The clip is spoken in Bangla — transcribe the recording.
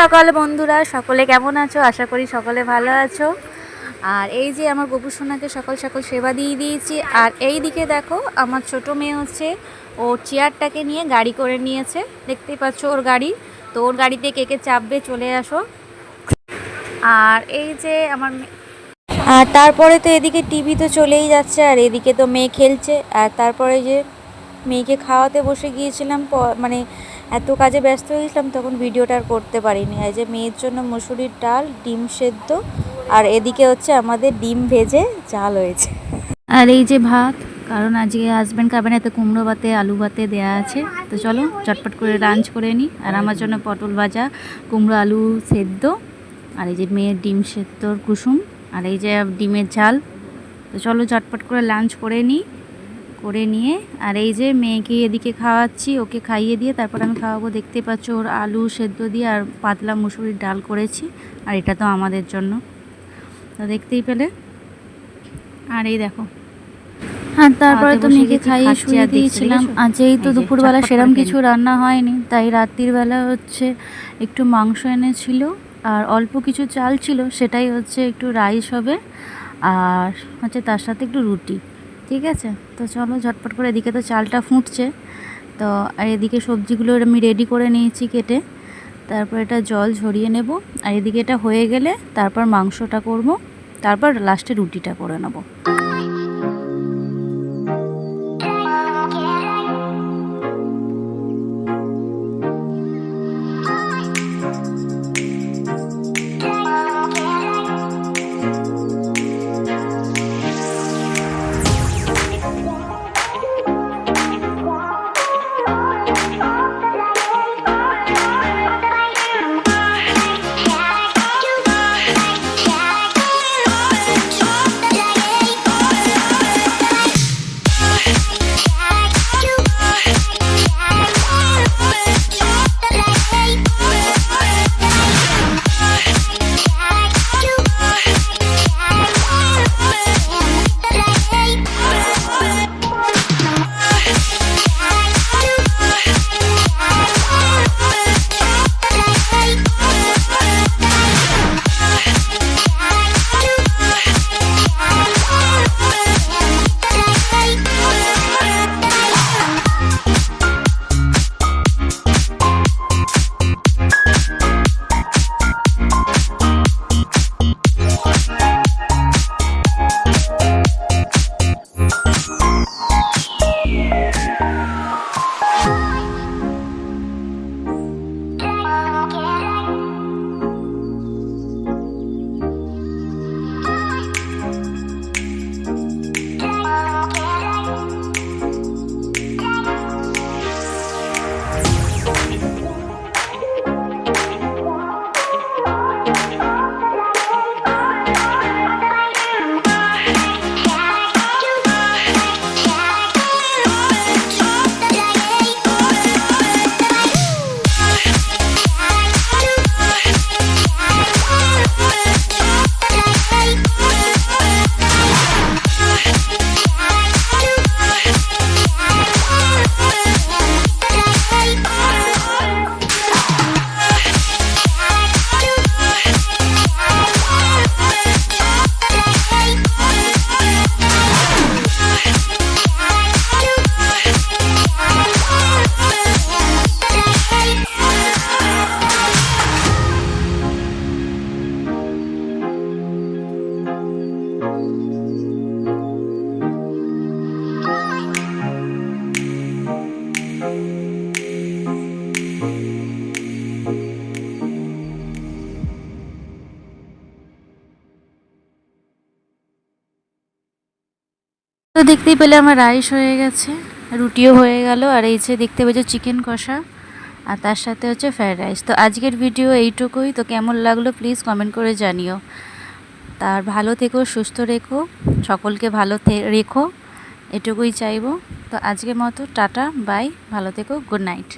সকাল বন্ধুরা, সকলে কেমন আছো? আশা করি সকলে ভালো আছো। আর এই যে আমার গপু সোনাকে সকাল সকাল সেবা দিয়ে দিয়েছি, আর এই দিকে দেখো আমার ছোট মেয়ে হচ্ছে, ও চেয়ারটাকে নিয়ে গাড়ি করে নিয়েছে। দেখতেই পাচ্ছ ওর গাড়ি, তো ওর গাড়িতে কে কে চাপবে চলে আসো। আর এই যে আমার আর তারপরে তো এদিকে টিভি তো চলেই যাচ্ছে, আর এদিকে তো মেয়ে খেলছে। আর তারপরে যে মেয়েকে খাওয়াতে বসে গিয়েছিলাম মানে এত কাজে ব্যস্ত হয়ে গেছিলাম, তখন ভিডিওটা আর করতে পারিনি। এই যে মেয়ের জন্য মুসুরির ডাল, ডিম সেদ্ধ, আর এদিকে হচ্ছে আমাদের ডিম ভেজে চাল হয়েছে আর এই যে ভাত, কারণ আজকে হাজব্যান্ড খাবেন এত কুমড়ো ভাতে, আলু ভাতে দেয়া আছে। তো চলো, চটপট করে লাঞ্চ করে নিই আর আমার জন্য পটল ভাজা, কুমড়ো আলু সেদ্ধ, আর এই যে মেয়ের ডিম সেদ্ধর কুসুম, আর এই যে ডিমের ঝাল। তো চলো, চটপট করে লাঞ্চ করে নিই করে নিয়ে আর এই যে মেয়েকে এদিকে খাওয়াচ্ছি ওকে খাইয়ে দিয়ে তারপর আমি খাওয়াবো। দেখতে পাচ্ছ ওর আলু সেদ্ধ দিয়ে আর পাতলা মুসুরির ডাল করেছি আর এটা তো আমাদের জন্য। তো দেখতেই পেলে? আর এই দেখো। হ্যাঁ তারপরে তো মেয়েকে খাইয়ে শুয়ে দিয়েছিলাম? আর যেই তো দুপুরবেলা সেরম কিছু রান্না হয়নি তাই রাত্রির বেলা হচ্ছে একটু মাংস এনেছিল আর অল্প কিছু চাল ছিল সেটাই হচ্ছে একটু রাইস হবে আর হচ্ছে তার সাথে একটু রুটি। ঠিক আছে? তো চলো ঝটপট করে এদিকে তো চালটা ফুটছে। তো আর এদিকে সবজিগুলো আমি রেডি করে নিয়েছি কেটে। তারপর এটা জল ঝরিয়ে নেব। আর এদিকে এটা হয়ে গেলে তারপর মাংসটা করব। তারপর লাস্টে রুটিটা করে নেব। তো দেখতেই পেলে আমার রাইস হয়ে গেছে, রুটিও হয়ে গেল, আর এই যে দেখতে পেয়েছ চিকেন কষা, আর তার সাথে হচ্ছে ফ্রায়েড রাইস। তো আজকের ভিডিও এইটুকুই, তো কেমন লাগল প্লিজ কমেন্ট করে জানিও। তার ভালো থেকো, সুস্থ রেখো, সকলকে ভালো রেখো, এটুকুই চাইব। তো আজকের মতো, টাটা, বাই, ভালো থেকো, গুড নাইট।